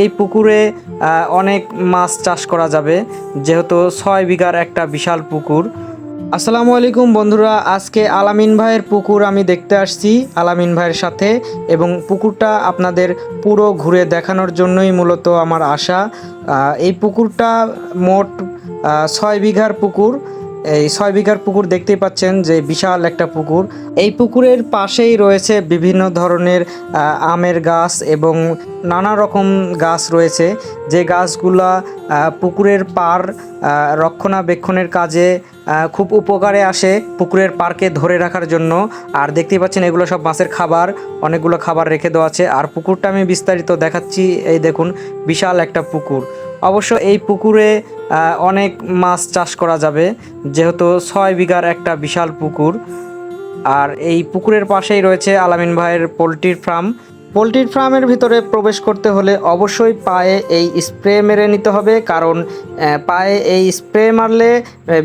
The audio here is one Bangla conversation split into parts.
এই পুকুরে অনেক মাছ চাষ করা যাবে। যেহেতু ছয় বিঘার একটা বিশাল পুকুর। আসসালামু আলাইকুম বন্ধুরা, আজকে আলামিন ভাইয়ের পুকুর আমি দেখতে আসছি আলামিন ভাইয়ের সাথে এবং পুকুরটা আপনাদের পুরো ঘুরে দেখানোর জন্যই মূলত আমার আশা। এই পুকুরটা মোট ছয় বিঘার পুকুর। এই ছয় বিঘার পুকুর দেখতেই পাচ্ছেন যে বিশাল একটা পুকুর। এই পুকুরের পাশেই রয়েছে বিভিন্ন ধরনের আমের গাছ এবং নানা রকম গাছ রয়েছে। যে গাছগুলা পুকুরের পার রক্ষণাবেক্ষণের কাজে খুব উপকারে আসে পুকুরের পার্কে ধরে রাখার জন্য। আর দেখতেই পাচ্ছেন এগুলো সব মাছের খাবার, অনেকগুলো খাবার রেখে দেওয়া আছে। আর পুকুরটা আমি বিস্তারিত দেখাচ্ছি, এই দেখুন, বিশাল একটা পুকুর। অবশ্য এই পুকুরে অনেক মাছ চাষ করা যাবে। যেহেতু ছয় বিঘার একটা বিশাল পুকুর। আর এই পুকুরের পাশেই রয়েছে আলামিন ভাইয়ের পোলট্রির ফার্ম। পোলট্রির ফার্মের ভিতরে প্রবেশ করতে হলে অবশ্যই পায়ে এই স্প্রে মেরে নিতে হবে, কারণ পায়ে এই স্প্রে মারলে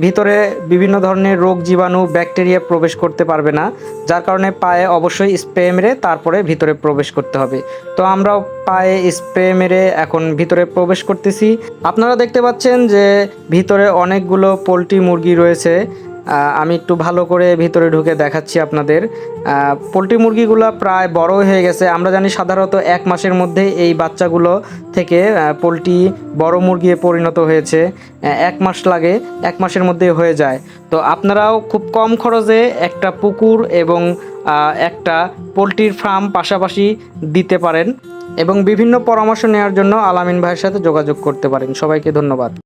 ভিতরে বিভিন্ন ধরনের রোগ, জীবাণু, ব্যাকটেরিয়া প্রবেশ করতে পারবে না, যার কারণে পায়ে অবশ্যই স্প্রে মেরে তারপরে ভিতরে প্রবেশ করতে হবে। তো আমরাও পায়ে স্প্রে মেরে এখন ভিতরে প্রবেশ করতেছি। আপনারা দেখতে পাচ্ছেন যে ভিতরে অনেকগুলো পোলট্রি মুরগি রয়েছে। আমি একটু ভালো করে ভিতরে ঢুকে দেখাচ্ছি আপনাদের। পোলট্রি মুরগিগুলো প্রায় বড় হয়ে গেছে। আমরা জানি সাধারণত এক মাসের মধ্যে এই বাচ্চাগুলো থেকে পোলট্রি বড় মুরগি পরিণত হয়েছে। এক মাস লাগে, এক মাসের মধ্যে হয়ে যায়। তো আপনারাও খুব কম খরচে একটা পুকুর এবং একটা পোলট্রির ফার্ম পাশাপাশি দিতে পারেন এবং বিভিন্ন পরামর্শ নেওয়ার জন্য আলামিন ভাইয়ের সাথে যোগাযোগ করতে পারেন। সবাইকে ধন্যবাদ।